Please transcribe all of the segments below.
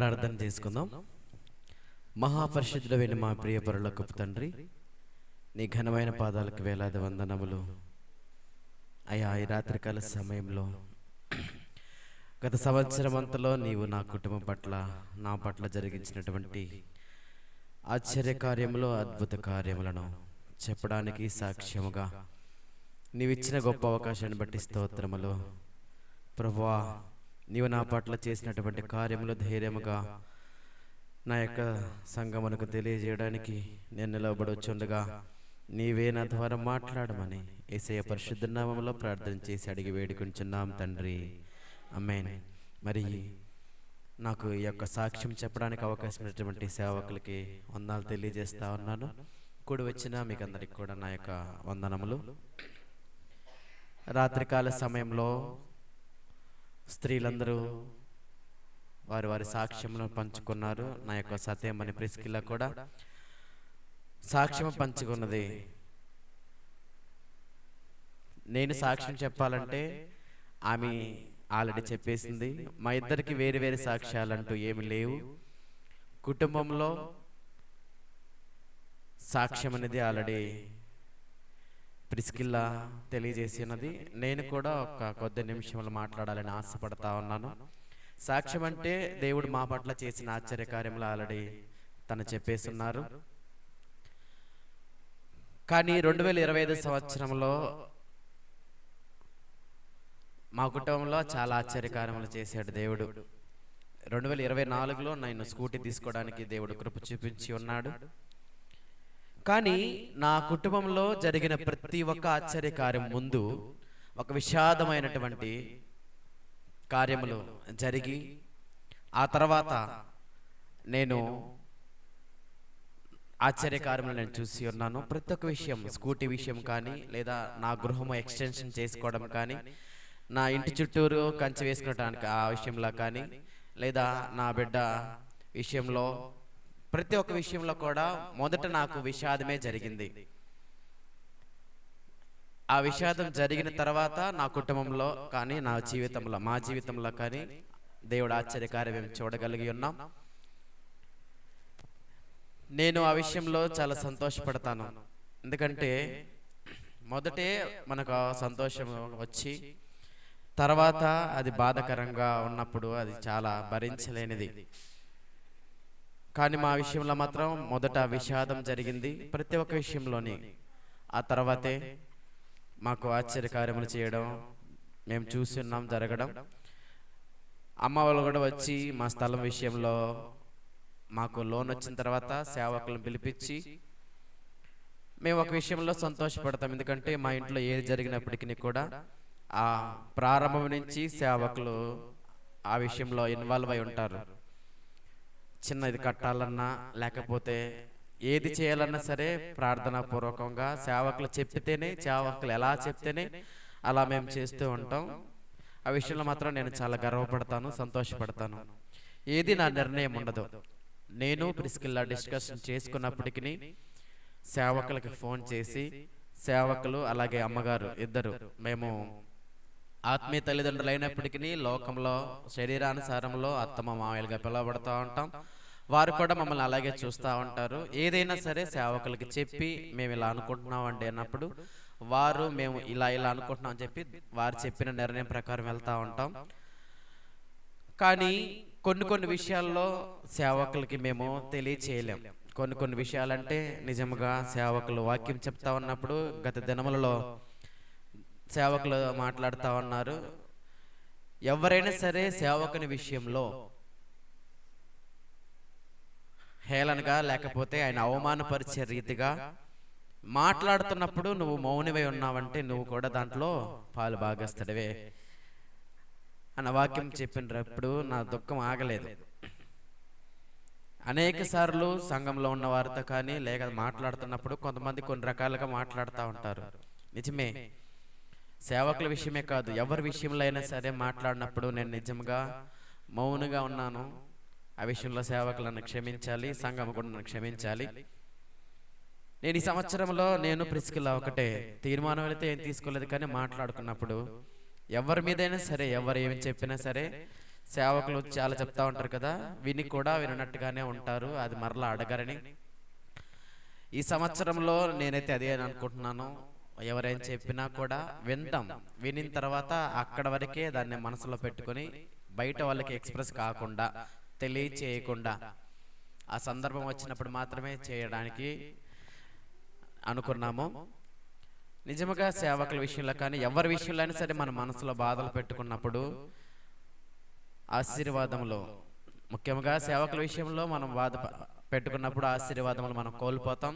ప్రార్థన చేసుకుందాం. మహాపరిశుద్ధుడైన మా ప్రియ పరులకు తండ్రి నీ ఘనమైన పాదాలకు వేలాది వందనములు. అయా ఈ రాత్రికాల సమయంలో గత సంవత్సరం అంతలో నీవు నా కుటుంబం పట్ల నా పట్ల జరిగించినటువంటి ఆశ్చర్య కార్యములు అద్భుత కార్యములను చెప్పడానికి సాక్ష్యముగా నీవిచ్చిన గొప్ప అవకాశాన్ని బట్టి స్తోత్రములు. ప్రభువా నీవు నా పట్ల చేసినటువంటి కార్యములు ధైర్యముగా నా యొక్క సంగమునకు తెలియజేయడానికి నేను నిలవబడొచ్చుండగా నీవే నా ద్వారా మాట్లాడమని ఏసయ పరిశుద్ధ నామంలో ప్రార్థన చేసి అడిగి వేడుకుంటున్నాం తండ్రి. అమ్మేన్ మరి నాకు ఈ యొక్క సాక్ష్యం చెప్పడానికి అవకాశం ఉన్నటువంటి సేవకులకి వందనాలు తెలియజేస్తా ఉన్నాను. కూడి వచ్చిన మీకు అందరికి కూడా నా యొక్క వందనములు. రాత్రికాల సమయంలో స్త్రీలందరూ వారి వారి సాక్ష్యమును పంచుకున్నారు. నా యొక్క సత్యమని ప్రిస్కిల్ల కూడా సాక్ష్యం పంచుకున్నది. నేను సాక్ష్యం చెప్పాలంటే ఆమె ఆల్రెడీ చెప్పేసింది. మా ఇద్దరికి వేరు వేరు సాక్ష్యాలంటూ ఏమి లేవు. కుటుంబంలో సాక్ష్యం అనేది ఆల్రెడీ ప్రిస్కిల్లా తెలియజేసినది. నేను కూడా ఒక కొద్ది నిమిషంలో మాట్లాడాలని ఆశపడతా ఉన్నాను. సాక్ష్యం అంటే దేవుడు మా పట్ల చేసిన ఆశ్చర్య కార్యములు ఆల్రెడీ తను చెప్పేస్తున్నారు కానీ రెండు వేల ఇరవై ఐదు సంవత్సరంలో మా కుటుంబంలో చాలా ఆశ్చర్యకార్యములు చేశాడు దేవుడు. రెండు వేల ఇరవై నాలుగులో నేను స్కూటీ తీసుకోవడానికి దేవుడు కృప చూపించి ఉన్నాడు. కానీ నా కుటుంబంలో జరిగిన ప్రతి ఒక్క ఆశ్చర్య కార్యం ముందు ఒక విషాదమైనటువంటి కార్యములు జరిగి ఆ తర్వాత నేను ఆశ్చర్యకార్యములు నేను చూసి ఉన్నాను. ప్రతి ఒక్క విషయం స్కూటీ విషయం కానీ లేదా నా గృహము ఎక్స్టెన్షన్ చేసుకోవడం కానీ నా ఇంటి చుట్టూరు కంచె వేసుకోవడానికి ఆ విషయంలో కానీ లేదా నా బిడ్డ విషయంలో ప్రతి ఒక్క విషయంలో కూడా మొదట నాకు విషాదమే జరిగింది. ఆ విషాదం జరిగిన తర్వాత నా కుటుంబంలో కానీ నా జీవితంలో మా జీవితంలో కానీ దేవుడు ఆశ్చర్యకార్యం మేము చూడగలిగి ఉన్నాం. నేను ఆ విషయంలో చాలా సంతోషపడతాను. ఎందుకంటే మొదటే మనకు సంతోషం వచ్చి తర్వాత అది బాధకరంగా ఉన్నప్పుడు అది చాలా భరించలేనిది. కానీ మా విషయంలో మాత్రం మొదట విషాదం జరిగింది ప్రతి ఒక్క విషయంలోని. ఆ తర్వాతే మాకు ఆశ్చర్యకార్యములు చేయడం మేము చూస్తున్నాం జరగడం. అమ్మ వాళ్ళు కూడా వచ్చి మా స్థలం విషయంలో మాకు లోన్ వచ్చిన తర్వాత సేవకులను పిలిపించి మేము ఒక విషయంలో సంతోషపడతాం. ఎందుకంటే మా ఇంట్లో ఏది జరిగినప్పటికీ కూడా ఆ ప్రారంభం నుంచి సేవకులు ఆ విషయంలో ఇన్వాల్వ్ అయి ఉంటారు. చిన్నది కట్టాలన్నా లేకపోతే ఏది చేయాలన్నా సరే ప్రార్థనా పూర్వకంగా సేవకులు చెప్పితేనే సేవకులు ఎలా చెప్తేనే అలా మేము చేస్తూ ఉంటాం. ఆ విషయంలో మాత్రం నేను చాలా గర్వపడతాను సంతోషపడతాను. ఏది నా నిర్ణయం ఉండదు. నేను ప్రిస్కిల్లా డిస్కషన్ చేసుకున్నప్పటికీ సేవకులకి ఫోన్ చేసి సేవకులు అలాగే అమ్మగారు ఇద్దరు మేము ఆత్మీయ తల్లిదండ్రులు అయినప్పటికీ లోకంలో శరీరానుసారంలో అత్తమ్మ మామయ్యలుగా పిలువబడుతూ ఉంటాం. వారు కూడా మమ్మల్ని అలాగే చూస్తూ ఉంటారు. ఏదైనా సరే సేవకులకి చెప్పి మేము ఇలా అనుకుంటున్నాం అండి అన్నప్పుడు వారు మేము ఇలా ఇలా అనుకుంటున్నాం అని చెప్పి వారు చెప్పిన నిర్ణయం ప్రకారం వెళ్తూ ఉంటాం. కానీ కొన్ని కొన్ని విషయాల్లో సేవకులకి మేము తెలియచేయలేం. కొన్ని కొన్ని విషయాలంటే నిజంగా సేవకులు వాక్యం చెప్తా ఉన్నప్పుడు గత దినములలో సేవకులు మాట్లాడుతూ ఉన్నారు. ఎవరైనా సరే సేవకుని విషయంలో హేళనగా లేకపోతే ఆయన అవమానపరిచే రీతిగా మాట్లాడుతున్నప్పుడు నువ్వు మౌనివై ఉన్నావంటే నువ్వు కూడా దాంట్లో పాలు భాగస్తుడివే అన్న వాక్యం చెప్పినప్పుడు నా దుఃఖం ఆగలేదు. అనేక సార్లు సంఘంలో ఉన్న వారితో కానీ లేక మాట్లాడుతున్నప్పుడు కొంతమంది కొన్ని రకాలుగా మాట్లాడుతూ ఉంటారు. నిజమే. సేవకుల విషయమే కాదు ఎవరి విషయంలో అయినా సరే మాట్లాడినప్పుడు నేను నిజంగా మౌనుగా ఉన్నాను. ఆ విషయంలో సేవకులను క్షమించాలి సంఘం కూడా నన్ను క్షమించాలి. నేను ఈ సంవత్సరంలో నేను ప్రిస్కిల్లా ఒకటే తీర్మానం అయితే ఏం తీసుకోలేదు కానీ మాట్లాడుకున్నప్పుడు ఎవరి మీదైనా సరే ఎవరు ఏమి చెప్పినా సరే సేవకులు చాలా చెప్తా ఉంటారు కదా విని కూడా వినట్టుగానే ఉంటారు అది మరలా అడగరని. ఈ సంవత్సరంలో నేనైతే అదే అని అనుకుంటున్నాను. ఎవరేం చెప్పినా కూడా వింటాం వినిన తర్వాత అక్కడ వరకే దాన్ని మనసులో పెట్టుకొని బయట వాళ్ళకి ఎక్స్ప్రెస్ కాకుండా తెలియచేయకుండా ఆ సందర్భం వచ్చినప్పుడు మాత్రమే చేయడానికి అనుకున్నాము. నిజముగా సేవకుల విషయంలో కానీ ఎవరి విషయంలో అయినా సరే మన మనసులో బాధలు పెట్టుకున్నప్పుడు ఆశీర్వాదములు. ముఖ్యంగా సేవకుల విషయంలో మనం బాధ పెట్టుకున్నప్పుడు ఆశీర్వాదములు మనం కోల్పోతాం.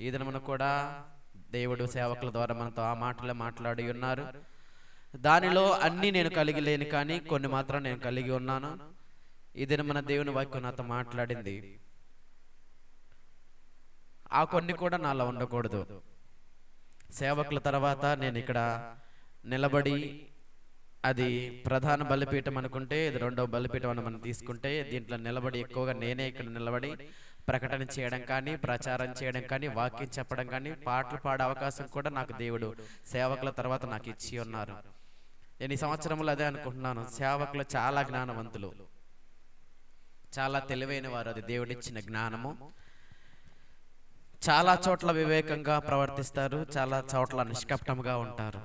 ఈ దినమున కూడా దేవుడు సేవకుల ద్వారా మనతో ఆ మాటలే మాట్లాడి ఉన్నారు. దానిలో అన్ని నేను కలిగి లేను కానీ కొన్ని మాత్రం నేను కలిగి ఉన్నాను. దిన మన దేవుని వాక్యం నాతో మాట్లాడింది. ఆ కొన్ని కూడా నాలో ఉండకూడదు. సేవకుల తర్వాత నేను ఇక్కడ నిలబడి అది ప్రధాన బలిపీఠం అనుకుంటే ఇది రెండవ బలిపీఠం అని మనం తీసుకుంటే దీంట్లో నిలబడి ఎక్కువగా నేనే ఇక్కడ నిలబడి ప్రకటన చేయడం కానీ ప్రచారం చేయడం కానీ వాక్యం చెప్పడం కానీ పాటలు పాడే అవకాశం కూడా నాకు దేవుడు సేవకుల తర్వాత నాకు ఇచ్చి ఉన్నారు. నేను ఈ సంవత్సరంలో అదే అనుకుంటున్నాను. సేవకులు చాలా జ్ఞానవంతులు. చాలా తెలివైన వారు అది దేవుడిచ్చిన జ్ఞానము. చాలా చోట్ల వివేకంగా ప్రవర్తిస్తారు. చాలా చోట్ల నిష్కపటంగా ఉంటారు.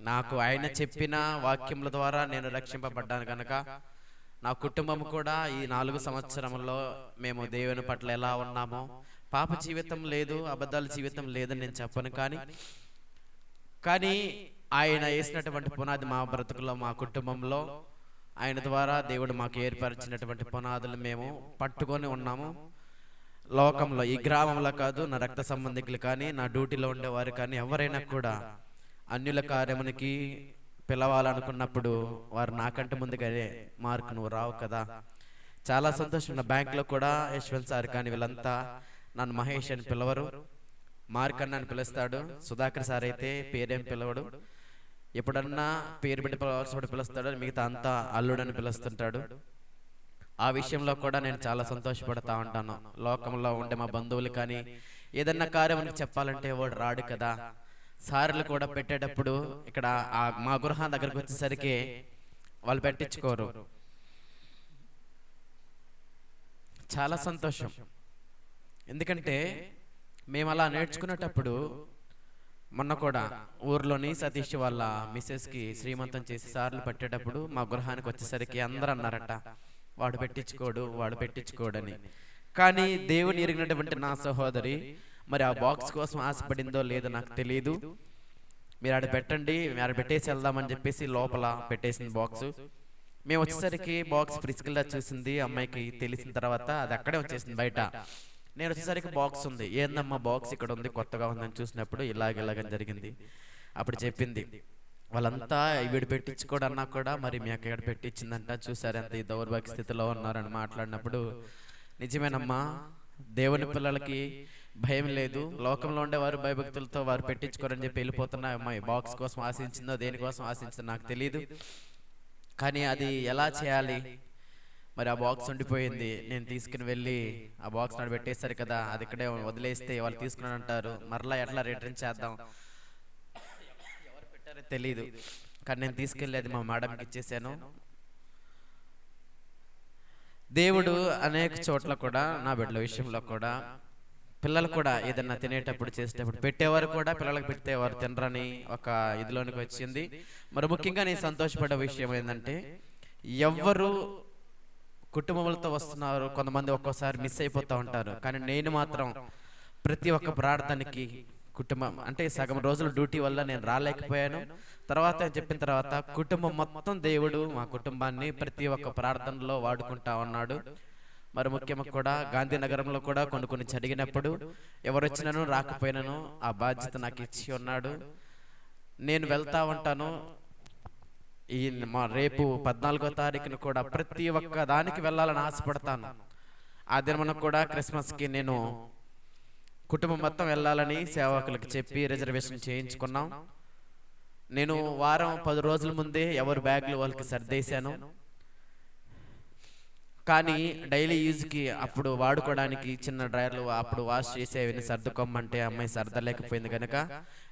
నాకు ఆయన చెప్పిన వాక్యముల ద్వారా నేను రక్షింపబడ్డాను కనుక నా కుటుంబం కూడా ఈ నాలుగు సంవత్సరంలో మేము దేవుని పట్ల ఎలా ఉన్నామో పాప జీవితం లేదు అబద్ధాల జీవితం లేదని నేను చెప్పను కానీ కానీ ఆయన వేసినటువంటి పునాది మా బ్రతుకులో మా కుటుంబంలో ఆయన ద్వారా దేవుడు మాకు ఏర్పరిచినటువంటి పునాదులు మేము పట్టుకొని ఉన్నాము. లోకంలో ఈ గ్రామంలో కాదు నా రక్త సంబంధికులు కానీ నా డ్యూటీలో ఉండేవారు కానీ ఎవరైనా కూడా అన్యుల కార్యమునికి పిలవాలనుకున్నప్పుడు వారు నాకంటే ముందుగానే మార్క్ నువ్వు రావు కదా. చాలా సంతోషం. నా బ్యాంకులో కూడా యశ్వంత్ సార్ కానీ వీళ్ళంతా నన్ను మహేష్ అని పిలవరు. మార్క్ అని నన్ను పిలుస్తాడు. సుధాకర్ సార్ అయితే పేరేం పిలవడు. ఎప్పుడన్నా పేరు పెట్టి పిలవాల్సిన పిలుస్తాడు. మిగతా అంతా అల్లుడని పిలుస్తుంటాడు. ఆ విషయంలో కూడా నేను చాలా సంతోషపడతా ఉంటాను. లోకంలో ఉండే మా బంధువులు కానీ ఏదన్నా కార్యం చెప్పాలంటే వాడు రాడు కదా. సార్లు కూడా పెట్టేటప్పుడు ఇక్కడ ఆ మా గృహం దగ్గరకు వచ్చేసరికి వాళ్ళు పెట్టించుకోరు. చాలా సంతోషం. ఎందుకంటే మేము అలా నేర్చుకునేటప్పుడు మొన్న కూడా ఊర్లోని సతీష్ వాళ్ళ మిస్సెస్కి శ్రీమంతం చేసి సార్లు పెట్టేటప్పుడు మా గృహానికి వచ్చేసరికి అందరూ అన్నారట వాడు పెట్టించుకోడు వాడు పెట్టించుకోడని. కానీ దేవుని ఎరిగినటువంటి నా సహోదరి మరి ఆ బాక్స్ కోసం ఆశపడిందో లేదో నాకు తెలియదు మీరు ఆడ పెట్టండి మీరు ఆడ పెట్టేసి వెళ్దామని చెప్పేసి లోపల పెట్టేసింది బాక్స్ మేము వచ్చేసరికి బాక్స్ ప్రిస్కిల్లా చూసింది అమ్మాయికి తెలిసిన తర్వాత అది అక్కడే వచ్చేసింది బయట. నేను వచ్చేసరికి బాక్స్ ఉంది. ఏందమ్మా బాక్స్ ఇక్కడ ఉంది? కొత్తగా ఉందని చూసినప్పుడు ఇలాగ ఇలాగని జరిగింది. అప్పుడు చెప్పింది. వాళ్ళంతా వీడు పెట్టించుకోడు అన్నా కూడా మరి మీ అక్క ఇక్కడ పెట్టించిందంట. చూసారు ఎంత ఈ దౌర్భాగ్య స్థితిలో ఉన్నారని మాట్లాడినప్పుడు నిజమేనమ్మా దేవుని పిల్లలకి భయం లేదు. లోకంలో ఉండేవారు భయభక్తులతో వారు పెట్టించుకోరని చెప్పి వెళ్ళిపోతున్నా అమ్మాయి బాక్స్ కోసం ఆశించిందో దేనికోసం ఆశించిందో నాకు తెలియదు కానీ అది ఎలా చేయాలి? మరి ఆ బాక్స్ ఉండిపోయింది. నేను తీసుకుని వెళ్ళి ఆ బాక్స్ నాడు పెట్టేశారు కదా అది ఇక్కడే వదిలేస్తే వాళ్ళు తీసుకుని అంటారు. మరలా ఎట్లా రిటర్న్ చేద్దాం? ఎవరు పెట్టారో తెలియదు కానీ నేను తీసుకెళ్ళి అది మా మేడంకి ఇచ్చేసాను దేవుడు అనేక చోట్ల కూడా నా బిడ్డల విషయంలో కూడా పిల్లలు కూడా ఏదన్నా తినేటప్పుడు చేసేటప్పుడు పెట్టేవారు కూడా పిల్లలకు పెడితే వారు తినరని ఒక ఇదిలోనికి వచ్చింది. మరి ముఖ్యంగా నేను సంతోషపడే విషయం ఏంటంటే ఎవ్వరు కుటుంబములతో వస్తున్నారు. కొంతమంది ఒక్కోసారి మిస్ అయిపోతూ ఉంటారు. కానీ నేను మాత్రం ప్రతి ఒక్క ప్రార్థనకి కుటుంబం అంటే సగం రోజుల డ్యూటీ వల్ల నేను రాలేకపోయాను. తర్వాత చెప్పిన తర్వాత కుటుంబం మొత్తం దేవుడు మా కుటుంబాన్ని ప్రతి ఒక్క ప్రార్థనలో వాడుకుంటా ఉన్నాడు. మరి ముఖ్యంగా కూడా గాంధీనగరంలో కూడా కొన్ని కొన్ని జరిగినప్పుడు ఎవరు వచ్చినాను రాకపోయినాను ఆ బాధ్యత నాకు ఇచ్చి ఉన్నాడు. నేను వెళ్తా ఉంటాను. ఈ మా రేపు పద్నాలుగో తారీఖున కూడా ప్రతి ఒక్క దానికి వెళ్ళాలని ఆశపడతాను. ఆ దినమున కూడా క్రిస్మస్కి నేను కుటుంబం మొత్తం వెళ్ళాలని సేవకులకు చెప్పి రిజర్వేషన్ చేయించుకున్నాం. నేను వారం పది రోజుల ముందే ఎవరు బ్యాగులు వాళ్ళకి సర్దేశాను. కానీ డైలీ యూజ్కి అప్పుడు వాడుకోవడానికి చిన్న డ్రైవర్లు అప్పుడు వాష్ చేసేవి సర్దుకోమంటే అమ్మాయి సర్దలేకపోయింది కనుక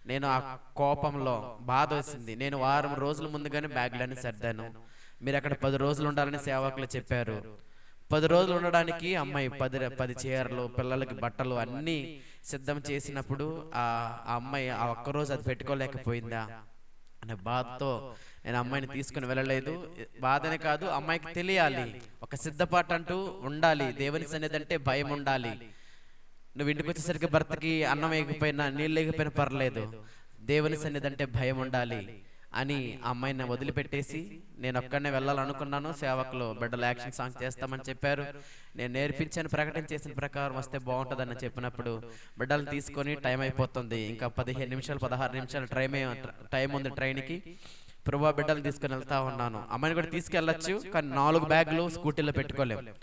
నేను ఆ కోపంలో బాధ వచ్చింది నేను వారం రోజుల ముందుగానే బ్యాగులన్నీ సర్దాను. మీరు అక్కడ పది రోజులు ఉండాలని సేవకులు చెప్పారు. పది రోజులు ఉండడానికి అమ్మాయి పది పది చీరలు పిల్లలకి బట్టలు అన్నీ సిద్ధం చేసినప్పుడు ఆ ఆ అమ్మాయి ఆ ఒక్క రోజు అది పెట్టుకోలేకపోయిందా? అనే బాధతో నేను అమ్మాయిని తీసుకుని వెళ్ళలేదు. బాధనే కాదు అమ్మాయికి తెలియాలి. ఒక సిద్ధపాటు అంటూ ఉండాలి. దేవుని సన్నిధి అంటే భయం ఉండాలి. నువ్వు ఇంటికి వచ్చేసరికి భర్తకి అన్నం వేయకపోయినా నీళ్ళు వేయకపోయినా పర్లేదు. దేవుని సన్నిధి అంటే భయం ఉండాలి అని అమ్మాయిని వదిలిపెట్టేసి నేను ఒక్కడనే వెళ్ళాలనుకున్నాను. సేవకులు బిడ్డలు యాక్షన్ సాంగ్ చేస్తామని చెప్పారు. నేను నేర్పించాను ప్రకటన చేసిన ప్రకారం వస్తే బాగుంటుందని చెప్పినప్పుడు బిడ్డలు తీసుకొని టైం అయిపోతుంది. ఇంకా పదిహేను నిమిషాలు పదహారు నిమిషాలు టైం టైం ఉంది ట్రైన్కి ప్రభా బిడ్డలు తీసుకుని వెళ్తా ఉన్నాను. అమ్మాయిని కూడా తీసుకెళ్ళొచ్చు కానీ నాలుగు బ్యాగులు స్కూటీలో పెట్టుకోలేము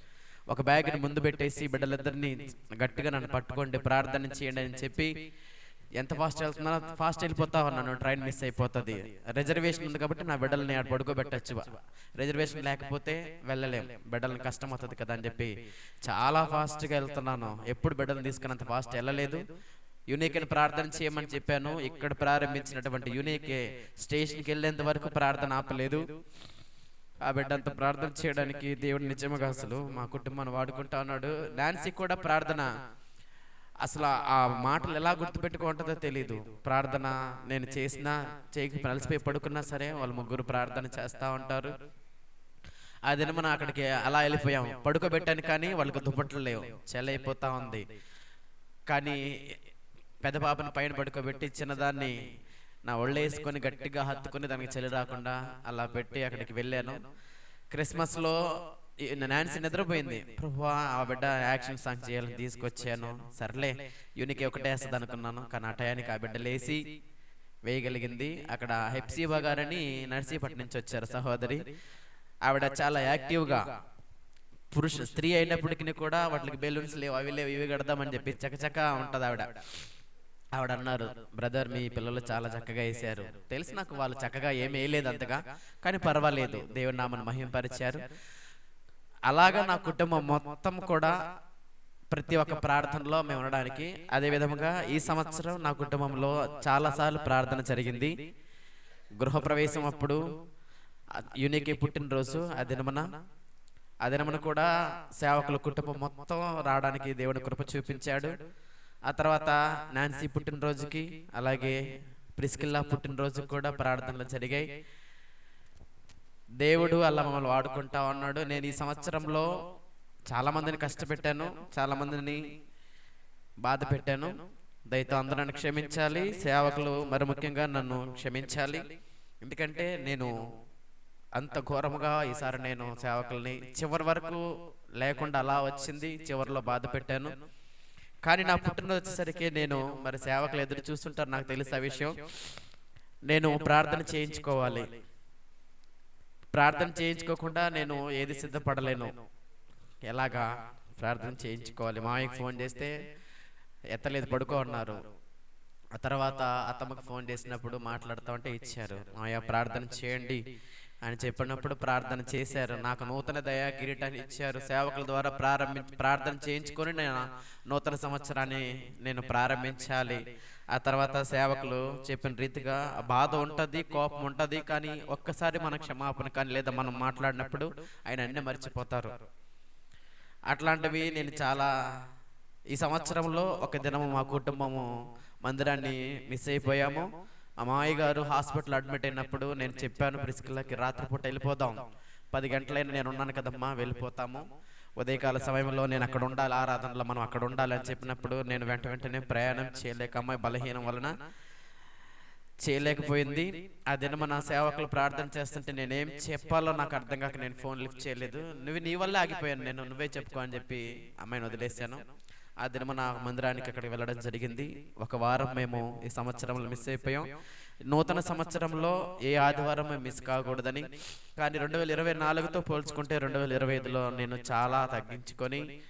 ఒక బ్యాగ్ని ముందు పెట్టేసి బిడ్డలిద్దరిని గట్టిగా నన్ను పట్టుకోండి ప్రార్థన చేయండి అని చెప్పి ఎంత ఫాస్ట్ వెళ్తున్నా ఫాస్ట్ వెళ్ళిపోతా ఉన్నాను ట్రైన్ మిస్ అయిపోతుంది. రిజర్వేషన్ ఉంది కాబట్టి నా బిడ్డల్ని ఆడ పడుకోబెట్టచ్చు. రిజర్వేషన్ లేకపోతే వెళ్ళలేం. బిడ్డలను కష్టం అవుతుంది కదా అని చెప్పి చాలా ఫాస్ట్గా వెళ్తున్నాను. ఎప్పుడు బిడ్డలు తీసుకుని అంత ఫాస్ట్ వెళ్ళలేదు. యూనిక్ని ప్రార్థన చేయమని చెప్పాను. ఇక్కడ ప్రారంభించినటువంటి యూనిక్ స్టేషన్కి వెళ్ళేంత వరకు ప్రార్థన ఆపలేదు. ఆ బిడ్డ అంత ప్రార్థన చేయడానికి దేవుడు నిజముగా అసలు మా కుటుంబాన్ని వాడుకుంటా ఉన్నాడు. నాన్సీ కూడా ప్రార్థన అసలు ఆ- మాటలు ఎలా గుర్తుపెట్టుకుంటుందో తెలియదు ప్రార్థన నేను చేసినా చేయక అలసిపోయి పడుకున్నా సరే వాళ్ళు ముగ్గురు ప్రార్థన చేస్తూ ఉంటారు. ఆ దిన మనం అక్కడికి అలా వెళ్ళిపోయాం. పడుకోబెట్టాను కానీ వాళ్ళకి దుప్పట్లు లేవు. చెల్లైపోతా ఉంది. కానీ పెద్ద పాపను పైన పడుకోబెట్టి చిన్నదాన్ని నా ఒళ్ళు వేసుకొని గట్టిగా హత్తుకొని దానికి చలి రాకుండా అలా పెట్టి అక్కడికి వెళ్ళాను. క్రిస్మస్లో నాన్సీ నిద్రపోయింది. ప్రభా ఆ బిడ్డ యాక్షన్ సాంగ్ చేయాలని తీసుకొచ్చాను. సర్లే యూనికి ఒకటే వేస్తుంది అనుకున్నాను. కానీ ఆ టయానికి ఆ బిడ్డ లేచి వేయగలిగింది. అక్కడ హెప్సీబా గారని నర్సీపట్నం నుంచి వచ్చారు సహోదరి. ఆవిడ చాలా యాక్టివ్గా పురుష స్త్రీ అయినప్పటికీ కూడా వాటికి బెలూన్స్ లేవు అవి లేవు ఇవి కడదామని చెప్పి చకచక ఉంటుంది ఆవిడ. ఆవిడ అన్నారు బ్రదర్ మీ పిల్లలు చాలా చక్కగా వేశారు. తెలిసి నాకు వాళ్ళు చక్కగా ఏమి వేయలేదు అంతగా కానీ పర్వాలేదు. దేవుడు నామను మహింపరిచారు. అలాగా నా కుటుంబం మొత్తం కూడా ప్రతి ఒక్క ప్రార్థనలో మేము ఉండడానికి అదే విధముగా ఈ సంవత్సరం నా కుటుంబంలో చాలాసార్లు ప్రార్థన జరిగింది. గృహప్రవేశం అప్పుడు యూనిక్ పుట్టినరోజు ఆ అదినమన ఆ కూడా సేవకుల కుటుంబం మొత్తం రావడానికి దేవుడు కృప చూపించాడు. ఆ తర్వాత నాన్సీ పుట్టినరోజుకి అలాగే ప్రిస్కిల్లా పుట్టినరోజుకి కూడా ప్రార్థనలు జరిగాయి. దేవుడు అలా మమ్మల్ని వాడుకుంటా ఉన్నాడు. నేను ఈ సంవత్సరంలో చాలా మందిని కష్టపెట్టాను చాలా మందిని బాధ పెట్టాను. దయతో అందరూ నన్ను క్షమించాలి. సేవకులు మరి ముఖ్యంగా నన్ను క్షమించాలి. ఎందుకంటే నేను అంత ఘోరముగా ఈసారి నేను సేవకుల్ని చివరి వరకు లేకుండా అలా వచ్చింది. చివరిలో బాధ పెట్టాను. కానీ నా పుట్టినరోజు వచ్చేసరికి నేను మరి సేవకులు ఎదురు చూస్తుంటారు నాకు తెలుసు ఆ విషయం. నేను ప్రార్థన చేయించుకోవాలి. ప్రార్థన చేయించుకోకుండా నేను ఏది సిద్ధపడలేను. ఎలాగా? ప్రార్థన చేయించుకోవాలి. మామయ్యకి ఫోన్ చేస్తే ఎత్తలేదు పడుకో అన్నారు. ఆ తర్వాత అత్తమ్మకి ఫోన్ చేసినప్పుడు మాట్లాడుతా ఉంటే ఇచ్చారు. మామయ్య ప్రార్థన చేయండి. అని చెప్పినప్పుడు ప్రార్థన చేశారు. నాకు నూతన దయా కిరీటాన్ని ఇచ్చారు. సేవకుల ద్వారా ప్రారంభి ప్రార్థన చేయించుకొని నేను నూతన సంవత్సరాన్ని నేను ప్రారంభించాలి. ఆ తర్వాత సేవకులు చెప్పిన రీతిగా బాధ ఉంటుంది కోపం ఉంటుంది కానీ ఒక్కసారి మన క్షమాపణ కానీ లేదా మనం మాట్లాడినప్పుడు ఆయన అన్ని మర్చిపోతారు. అట్లాంటివి నేను చాలా ఈ సంవత్సరంలో ఒక దినము మా కుటుంబము మందిరాన్ని మిస్ అయిపోయాము. అమ్మాయి గారు హాస్పిటల్ అడ్మిట్ అయినప్పుడు నేను చెప్పాను ప్రిస్కిల్లకి రాత్రిపూట వెళ్ళిపోదాం. పది గంటలైన నేను ఉన్నాను కదమ్మా వెళ్ళిపోతాము. ఉదయకాల సమయంలో నేను అక్కడ ఉండాలి ఆరాధనలో మనం అక్కడ ఉండాలి అని చెప్పినప్పుడు నేను వెంట వెంటనే ప్రయాణం చేయలేక అమ్మాయి బలహీనం వలన చేయలేకపోయింది. ఆ దిన మన సేవకులు ప్రార్థన చేస్తుంటే నేనేం చెప్పాలో నాకు అర్థం కాక నేను ఫోన్ లిఫ్ట్ చేయలేదు. నువ్వు నీ వల్లే ఆగిపోయాను నేను నువ్వే చెప్పుకో అని చెప్పి అమ్మాయిని వదిలేశాను. ఆ దిన మన మందిరానికి అక్కడికి వెళ్ళడం జరిగింది. ఒక వారం మేము ఈ సంవత్సరంలో మిస్ అయిపోయాం. నూతన సంవత్సరంలో ఏ ఆదివారం మేము మిస్ కాకూడదని. కానీ రెండు వేల ఇరవై నాలుగుతో పోల్చుకుంటే రెండు వేల ఇరవై ఐదులో నేను చాలా తగ్గించుకొని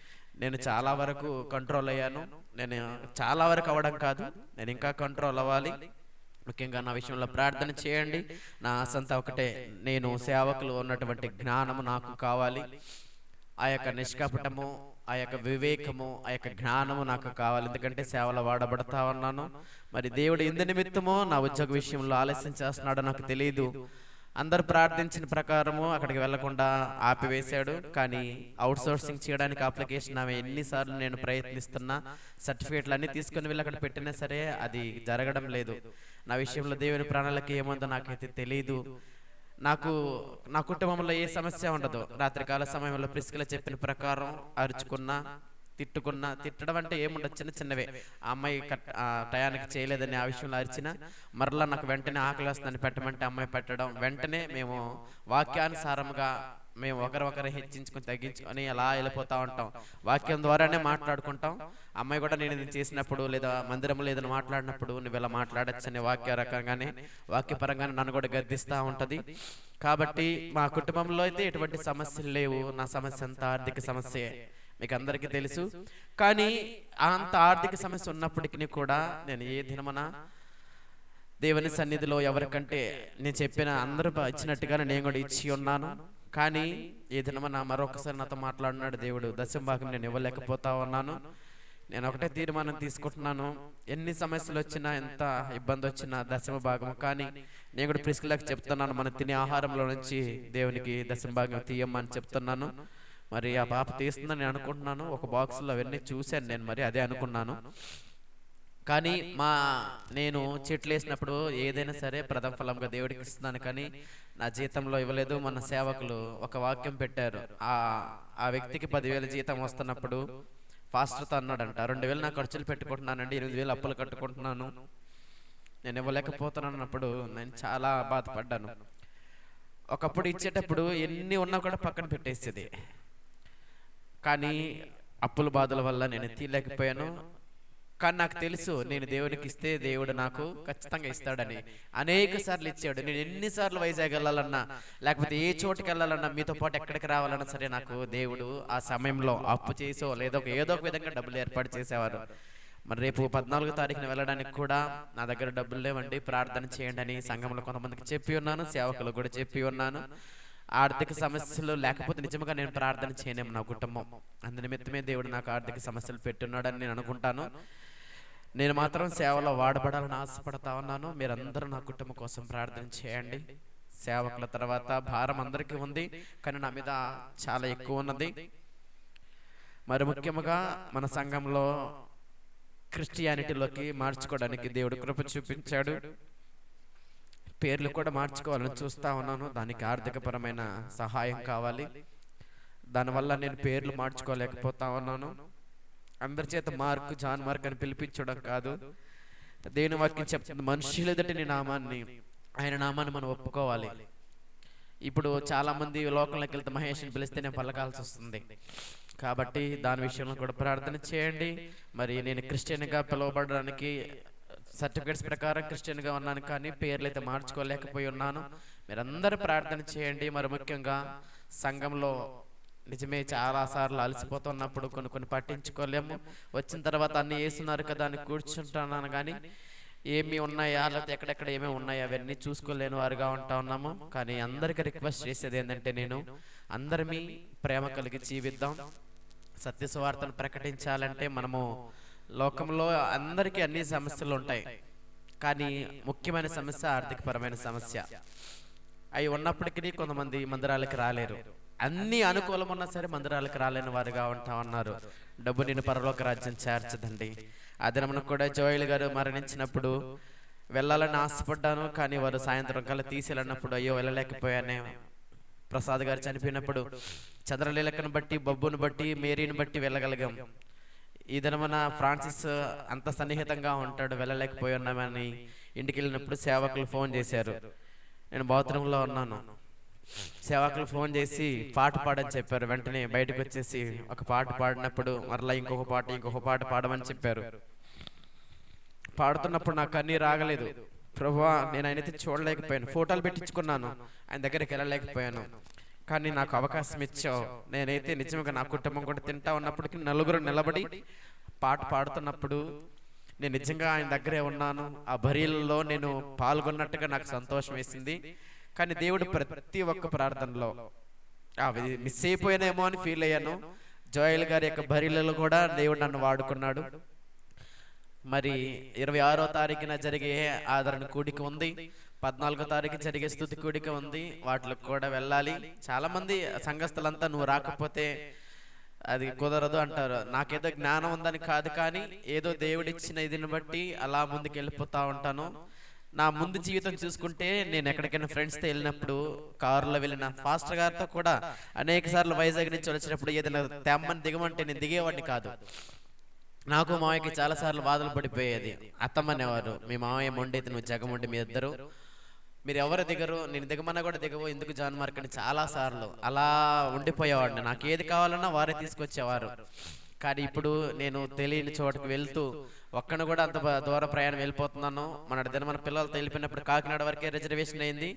నేను చాలా వరకు కంట్రోల్ అయ్యాను. నేను చాలా వరకు అవ్వడం కాదు నేను ఇంకా కంట్రోల్ అవ్వాలి. ముఖ్యంగా నా విషయంలో ప్రార్థన చేయండి. నా ఆశంతా ఒకటే నేను సేవకులు ఉన్నటువంటి జ్ఞానము నాకు కావాలి. ఆ యొక్క నిష్కపటము ఆ యొక్క వివేకము ఆ యొక్క జ్ఞానము నాకు కావాలి. ఎందుకంటే సేవలో వాడబడతా ఉన్నాను. మరి దేవుడు ఇందు నిమిత్తమో నా ఉద్యోగ విషయంలో ఆలస్యం చేస్తున్నాడో నాకు తెలియదు అందరు ప్రార్థించిన ప్రకారము అక్కడికి వెళ్ళకుండా ఆపివేశాడు. కానీ అవుట్ సోర్సింగ్ చేయడానికి అప్లికేషన్ ఆమె ఎన్నిసార్లు నేను ప్రయత్నిస్తున్నా సర్టిఫికేట్లు అన్ని తీసుకుని వెళ్ళి అక్కడ పెట్టినా సరే అది జరగడం లేదు. నా విషయంలో దేవుని ప్రణాళిక ఏముందో నాకైతే తెలియదు నాకు నా కుటుంబంలో ఏ సమస్య ఉండదు. రాత్రికాల సమయంలో ప్రిస్కిల చెప్పిన ప్రకారం అరుచుకున్నా తిట్టుకున్నా తిట్టడం అంటే ఏముండదు? చిన్న చిన్నవే ఆ అమ్మాయి టయానికి చేయలేదని ఆ విషయంలో అరిచిన మరలా నాకు వెంటనే ఆకలి వస్తుందని పెట్టమంటే అమ్మాయి పెట్టడం వెంటనే మేము వాక్యానుసారంగా మేము ఒకరొకరు హెచ్చించుకొని తగ్గించుకొని అలా వెళ్ళిపోతా ఉంటాం. వాక్యం ద్వారానే మాట్లాడుకుంటాం. అమ్మాయి కూడా నేను ఇది చేసినప్పుడు లేదా మందిరంలో ఏదైనా మాట్లాడినప్పుడు నువ్వు ఇలా మాట్లాడచ్చు అనే వాక్య రకంగానే వాక్యపరంగానే నన్ను కూడా గద్దిస్తూ ఉంటది. కాబట్టి మా కుటుంబంలో అయితే ఎటువంటి సమస్యలు లేవు. నా సమస్య అంతా ఆర్థిక సమస్య. మీకు అందరికీ తెలుసు. కానీ అంత ఆర్థిక సమస్య ఉన్నప్పటికీ కూడా నేను ఏ దినమన దేవుని సన్నిధిలో ఎవరికంటే నేను చెప్పిన అందరూ ఇచ్చినట్టుగానే నేను కూడా ఇచ్చి ఉన్నాను. కానీ ఏ దినమన మరొకసారి నాతో మాట్లాడినాడు దేవుడు. దశం భాగం నేను ఇవ్వలేకపోతా ఉన్నాను. నేను ఒకటే తీర్మానం తీసుకుంటున్నాను. ఎన్ని సమస్యలు వచ్చినా ఎంత ఇబ్బంది వచ్చినా దశమ భాగం కానీ నేను కూడా ప్రిస్కులకు చెప్తున్నాను. మనం తినే ఆహారంలో నుంచి దేవునికి దశమ భాగం తీయమ్మని చెప్తున్నాను. మరి ఆ పాప తీస్తుందని నేను అనుకుంటున్నాను. ఒక బాక్స్లో అవన్నీ చూశాను నేను మరి అదే అనుకున్నాను. కానీ మా నేను చెట్లు వేసినప్పుడు ఏదైనా సరే ప్రథమ ఫలంగా దేవుడికి ఇస్తున్నాను కానీ నా జీతంలో ఇవ్వలేదు మన సేవకులు ఒక వాక్యం పెట్టారు. ఆ ఆ వ్యక్తికి పదివేల జీతం వస్తున్నప్పుడు ఫాస్టర్తో అన్నాడంట. రెండు వేలు నా ఖర్చులు పెట్టుకుంటున్నానండి. ఎనిమిది వేలు అప్పులు కట్టుకుంటున్నాను. నేను ఇవ్వలేకపోతున్నాను అన్నప్పుడు నేను చాలా బాధపడ్డాను. ఒకప్పుడు ఇచ్చేటప్పుడు ఎన్ని ఉన్నా కూడా పక్కన పెట్టేసేది. కానీ అప్పుల బాధల వల్ల నేను తీయలేకపోయాను. కానీ నాకు తెలుసు నేను దేవునికి ఇస్తే దేవుడు నాకు ఖచ్చితంగా ఇస్తాడని అనేక సార్లు ఇచ్చాడు. నేను ఎన్నిసార్లు వైజాగ్ వెళ్ళాలన్నా లేకపోతే ఏ చోటుకి వెళ్ళాలన్నా మీతో పాటు ఎక్కడికి రావాలన్నా సరే నాకు దేవుడు ఆ సమయంలో అప్పు చేసో లేదో ఏదో ఒక విధంగా డబ్బులు ఏర్పాటు చేసేవారు. మరి రేపు పద్నాలుగో తారీఖున వెళ్ళడానికి కూడా నా దగ్గర డబ్బులు లేవండి ప్రార్థన చేయండి అని సంఘంలో కొంతమందికి చెప్పి ఉన్నాను సేవకులు కూడా చెప్పి ఉన్నాను. ఆర్థిక సమస్యలు లేకపోతే నిజంగా నేను ప్రార్థన చేయలేము నా కుటుంబం అందు నిమిత్తమే దేవుడు నాకు ఆర్థిక సమస్యలు పెట్టున్నాడని నేను అనుకుంటాను నేను మాత్రం సేవలో వాడబడాలని ఆశపడతా ఉన్నాను. మీరందరూ నా కుటుంబం కోసం ప్రార్థన చేయండి. సేవకుల తర్వాత భారం అందరికీ ఉంది కానీ నా మీద చాలా ఎక్కువ ఉన్నది. మరి ముఖ్యంగా మన సంఘంలో క్రిస్టియానిటీలోకి మార్చుకోవడానికి దేవుడు కృప చూపించాడు. పేర్లు కూడా మార్చుకోవాలని చూస్తా ఉన్నాను. దానికి ఆర్థికపరమైన సహాయం కావాలి. దానివల్ల నేను పేర్లు మార్చుకోలేకపోతా ఉన్నాను. అందరి చేత మార్క్ జాన్ మార్క్ అని పిలిపించడం కాదు. దేవుని వాక్యం చెప్తుంది మనుషుల ఎదుటి నామాన్ని ఆయన నామాన్ని మనం ఒప్పుకోవాలి. ఇప్పుడు చాలా మంది లోకంలోకి వెళ్తే మహేష్ని పిలిస్తే నేను పలకాల్సి వస్తుంది. కాబట్టి దాని విషయంలో కూడా ప్రార్థన చేయండి. మరి నేను క్రిస్టియన్గా పిలువబడడానికి సర్టిఫికేట్స్ ప్రకారం క్రిస్టియన్గా ఉన్నాను కానీ పేర్లు అయితే మార్చుకోలేకపోయి ఉన్నాను. మీరందరూ ప్రార్థన చేయండి. మరి ముఖ్యంగా సంఘంలో నిజమే చాలా సార్లు అలసిపోతున్నప్పుడు కొన్ని కొన్ని పట్టించుకోలేము. వచ్చిన తర్వాత అన్ని వేస్తున్నారు కదా అని కూర్చుంటున్నాను కానీ ఏమి ఉన్నాయా? లేకపోతే ఎక్కడెక్కడ ఏమేమి ఉన్నాయా? అవన్నీ చూసుకోలేని వారుగా ఉంటా ఉన్నాము. కానీ అందరికీ రిక్వెస్ట్ చేసేది ఏంటంటే నేను అందరిమీ ప్రేమ కలిగి జీవిద్దాం. సత్య సువార్తను ప్రకటించాలంటే మనము లోకంలో అందరికీ అన్ని సమస్యలు ఉంటాయి. కానీ ముఖ్యమైన సమస్య ఆర్థికపరమైన సమస్య. అవి ఉన్నప్పటికీ కొంతమంది మందిరాలకు రాలేరు. అన్ని అనుకూలం ఉన్నా సరే మందిరాలకు రాలేని వారుగా ఉంటా ఉన్నారు డబ్బు నేను పరలోక రాజ్యం చేర్చదండి. ఆ దినమున కూడా జోయిల్ గారు మరణించినప్పుడు వెళ్ళాలని ఆశపడ్డాను కానీ వారు సాయంత్రం కల్లా తీసేయాలన్నప్పుడు అయ్యో వెళ్ళలేకపోయానే ప్రసాద్ గారు చనిపోయినప్పుడు చంద్రలీలకను బట్టి బొబ్బును బట్టి మేరీని బట్టి వెళ్ళగలిగాం. ఈ దినమున ఫ్రాన్సిస్ అంత సన్నిహితంగా ఉంటాడు వెళ్ళలేకపోయి ఉన్నామని ఇంటికి వెళ్ళినప్పుడు సేవకులు ఫోన్ చేశారు. నేను బాత్రూంలో ఉన్నాను. సేవకులు ఫోన్ చేసి పాట పాడని చెప్పారు. వెంటనే బయటకు వచ్చేసి ఒక పాట పాడినప్పుడు మరలా ఇంకొక పాట ఇంకొక పాట పాడమని చెప్పారు. పాడుతున్నప్పుడు నాకు కన్నీరు రాగలేదు ప్రభువా నేను ఆయనైతే చూడలేకపోయాను. ఫోటోలు పెట్టించుకున్నాను. ఆయన దగ్గరికి వెళ్ళలేకపోయాను. కానీ నాకు అవకాశం ఇచ్చావు. నేనైతే నిజంగా నా కుటుంబం కూడా తింటా ఉన్నప్పటికీ నలుగురు నిలబడి పాట పాడుతున్నప్పుడు నేను నిజంగా ఆయన దగ్గరే ఉన్నాను. ఆ బరీలలో నేను పాల్గొన్నట్టుగా నాకు సంతోషం వేసింది. కానీ దేవుడు ప్రతి ఒక్క ప్రార్థనలో అవి మిస్ అయిపోయానేమో అని ఫీల్ అయ్యాను. జోయల్ గారి యొక్క బరీలలో కూడా దేవుడు నన్ను వాడుకున్నాడు. మరి ఇరవై ఆరో తారీఖున జరిగే ఆదరణ కూడిక ఉంది. పద్నాలుగో తారీఖు జరిగే స్థుతి కూడిక ఉంది. వాటికి కూడా వెళ్ళాలి. చాలా మంది సంఘస్థులంతా నువ్వు రాకపోతే అది కుదరదు అంటారు. నాకేదో జ్ఞానం ఉందని కాదు కానీ ఏదో దేవుడిచ్చిన ఇదిని బట్టి అలా ముందుకు వెళ్ళిపోతా ఉంటాను. నా ముందు జీవితం చూసుకుంటే నేను ఎక్కడికైనా ఫ్రెండ్స్తో వెళ్ళినప్పుడు కారులో వెళ్ళిన ఫాస్టర్ గారితో కూడా అనేక సార్లు వైజాగ్ నుంచి వచ్చినప్పుడు ఏదైనా తెమ్మని దిగమంటే నేను దిగేవాడిని కాదు. నాకు మావయ్యకి చాలా సార్లు బాధలు పడిపోయేది. అత్తమ్మనేవారు మీ మావయ్య మొండైతే నువ్వు జగముండి మీ ఇద్దరు. మీరు ఎవరు దిగరు? నేను దిగమన్నా కూడా దిగవు. ఎందుకు జాన్ మార్క్ అని చాలా సార్లు అలా ఉండిపోయేవాడిని. నాకు ఏది కావాలన్నా వారే తీసుకొచ్చేవారు. కానీ ఇప్పుడు నేను తెలియని చోటకు వెళ్తూ ఒక్కను కూడా అంత దూర ప్రయాణం వెళ్ళిపోతున్నాను. మన దిన మన పిల్లలతో వెళ్ళిపోయినప్పుడు కాకినాడ వరకే రిజర్వేషన్ అయింది.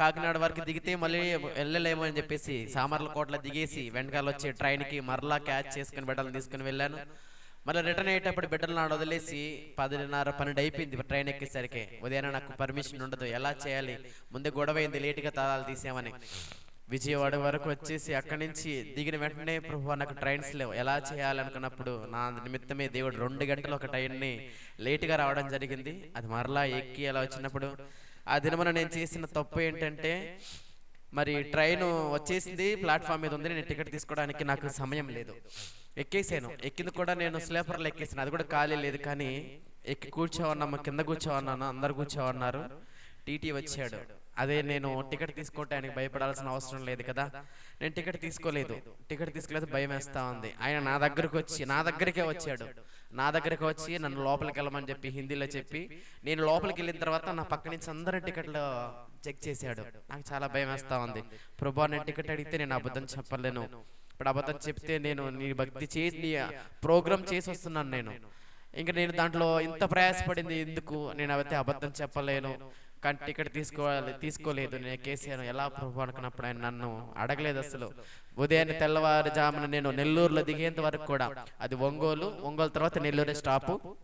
కాకినాడ వరకు దిగితే మళ్ళీ వెళ్ళలేమో అని చెప్పేసి సామర్లకోటలో దిగేసి వెనకాల వచ్చే ట్రైన్కి మరలా క్యాచ్ చేసుకుని బిడ్డలు తీసుకుని వెళ్ళాను. మళ్ళీ రిటర్న్ అయ్యేటప్పుడు బిడ్డలు నాడు వదిలేసి పదిన్నర పన్నెండు అయిపోయింది ట్రైన్ ఎక్కేసరికి. ఉదయాన్నే నాకు పర్మిషన్ ఉండదు. ఎలా చేయాలి? ముందే గొడవ అయింది లేటుగా తాళాలు తీసామని విజయవాడ వరకు వచ్చేసి అక్కడి నుంచి దిగిన వెంటనే ప్రభు నాకు ట్రైన్స్ లేవు. ఎలా చేయాలనుకున్నప్పుడు నా నిమిత్తమే దేవుడు రెండు గంటలు ఒక ట్రైన్ని లేటుగా రావడం జరిగింది. అది మరలా ఎక్కి అలా వచ్చినప్పుడు ఆ దినమున నేను చేసిన తప్పు ఏంటంటే మరి ట్రైన్ వచ్చేసింది ప్లాట్ఫామ్ మీద ఉంది నేను టికెట్ తీసుకోవడానికి నాకు సమయం లేదు. ఎక్కేసాను. ఎక్కింది కూడా నేను స్లీపర్లో ఎక్కేసాను. అది కూడా ఖాళీ లేదు కానీ ఎక్కి కూర్చోవన్నాము కింద కూర్చోవన్నాను అందరు కూర్చోవన్నారు టీటీ వచ్చాడు. అదే నేను టికెట్ తీసుకోవటానికి భయపడాల్సిన అవసరం లేదు కదా? నేను టికెట్ తీసుకోలేదు. టికెట్ తీసుకోలేదు భయం వేస్తా ఉంది. ఆయన నా దగ్గరకు వచ్చి నా దగ్గరికే వచ్చాడు. నా దగ్గరికి వచ్చి నన్ను లోపలికి వెళ్ళమని చెప్పి హిందీలో చెప్పి నేను లోపలికి వెళ్ళిన తర్వాత నా పక్క నుంచి అందరి టికెట్లు చెక్ చేశాడు. నాకు చాలా భయం వేస్తా ఉంది. ప్రభా నేను టికెట్ అడిగితే నేను అబద్ధం చెప్పలేను. ఇప్పుడు అబద్ధం చెప్తే నేను నీ భక్తి చేసి నీ ప్రోగ్రామ్ చేసి వస్తున్నాను నేను. ఇంకా నేను. దాంట్లో ఇంత ప్రయాసపడింది ఎందుకు నేను అయితే అబద్ధం చెప్పలేను కానీ టికెట్ తీసుకోవాలి తీసుకోలేదు. నేను కేసీఆర్ ఎలా ప్రభు అనుకున్నప్పుడు ఆయన నన్ను అడగలేదు అసలు. ఉదయాన్నే తెల్లవారుజామున నేను నెల్లూరులో దిగేంత వరకు కూడా అది ఒంగోలు ఒంగోలు తర్వాత నెల్లూరు స్టాపు.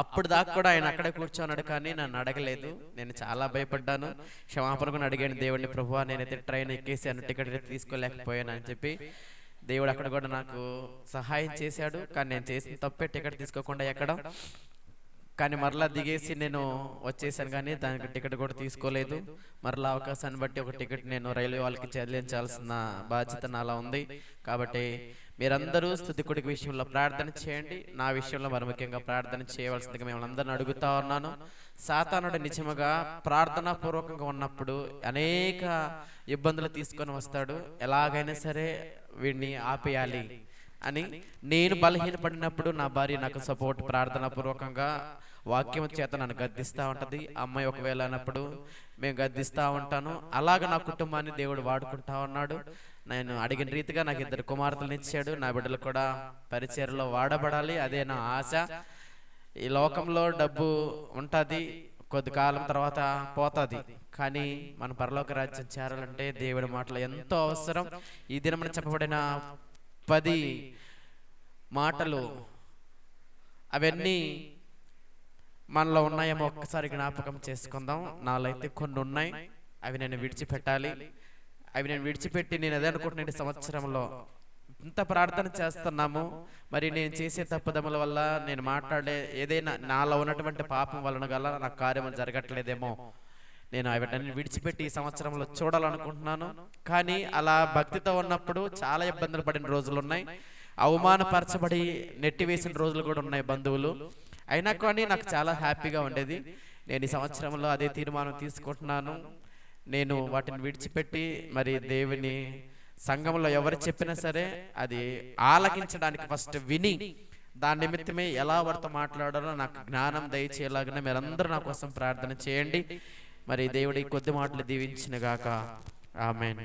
అప్పుడు దాకా కూడా ఆయన అక్కడే కూర్చోన్నాడు కానీ నన్ను అడగలేదు. నేను చాలా భయపడ్డాను. క్షమాపణ కూడా అడిగాను దేవుడిని ప్రభు నేనైతే ట్రైన్ ఎక్కేసాను టికెట్ తీసుకోలేకపోయాను అని చెప్పి. దేవుడు అక్కడ కూడా నాకు సహాయం చేశాడు. కానీ నేను చేసిన తప్పే టికెట్ తీసుకోకుండా ఎక్కడ. కానీ మరలా దిగేసి నేను వచ్చేసాను కానీ దానికి టికెట్ కూడా తీసుకోలేదు. మరలా అవకాశాన్ని బట్టి ఒక టికెట్ నేను రైల్వే వాళ్ళకి చెల్లించాల్సిన బాధ్యత నాలా ఉంది. కాబట్టి మీరందరూ స్థుతికుడికి విషయంలో ప్రార్థన చేయండి. నా విషయంలో మరి ముఖ్యంగా ప్రార్థన చేయవలసిందిగా మిమ్మల్ని అందరిని అడుగుతా ఉన్నాను. సాతానుడు నిజముగా ప్రార్థనా పూర్వకంగా ఉన్నప్పుడు అనేక ఇబ్బందులు తీసుకొని వస్తాడు. ఎలాగైనా సరే వీడిని ఆపేయాలి. అని నేను బలహీనపడినప్పుడు నా భార్య నాకు సపోర్ట్ ప్రార్థనా పూర్వకంగా వాక్యం చేత నన్ను గద్దిస్తూ ఉంటది. అమ్మాయి ఒకవేళ అన్నప్పుడు మేము గద్దిస్తూ ఉంటాను. అలాగ నా కుటుంబాన్ని దేవుడు వాడుకుంటా ఉన్నాడు. నేను అడిగిన రీతిగా నాకు ఇద్దరు కుమార్తెలను ఇచ్చాడు నా బిడ్డలు కూడా పరిచయలో వాడబడాలి. అదే నా ఆశ. ఈ లోకంలో డబ్బు ఉంటుంది. కొద్ది కాలం తర్వాత పోతుంది. కానీ మన పరలోక రాజ్యం చేరాలంటే దేవుడి మాటలు ఎంతో అవసరం. ఈ దినమని చెప్పబడిన పది మాటలు. అవన్నీ మనలో ఉన్నాయేమో ఒక్కసారి జ్ఞాపకం చేసుకుందాం. నాలో అయితే కొన్ని ఉన్నాయి అవి నేను విడిచిపెట్టాలి. అవి నేను విడిచిపెట్టి నేను అదే అనుకుంటున్నాను ఈ సంవత్సరంలో? ఇంత ప్రార్థన చేస్తున్నాము. మరి నేను చేసే తప్పుదముల వల్ల నేను మాట్లాడే ఏదైనా నాలో ఉన్నటువంటి పాపం వలన గల నా కార్యం జరగట్లేదేమో. నేను వీటన్ని విడిచిపెట్టి ఈ సంవత్సరంలో చూడాలనుకుంటున్నాను. కానీ అలా భక్తితో ఉన్నప్పుడు చాలా ఇబ్బందులు పడిన రోజులు ఉన్నాయి. అవమానపరచబడి నెట్టివేసిన రోజులు కూడా ఉన్నాయి బంధువులు. అయినా కానీ నాకు చాలా హ్యాపీగా ఉండేది. నేను ఈ సంవత్సరంలో అదే తీర్మానం తీసుకుంటున్నాను. నేను వాటిని విడిచిపెట్టి మరి దేవుని సంఘంలో ఎవరు చెప్పినా సరే అది ఆలకించడానికి ఫస్ట్ విని దాని నిమిత్తమే ఎలా వారితో మాట్లాడాలో నాకు జ్ఞానం దయచేయలాగానే మీరందరూ నా కోసం ప్రార్థన చేయండి. మరి దేవుడి కొద్ది మాటలు దీవించిన గాక. ఆమెన్.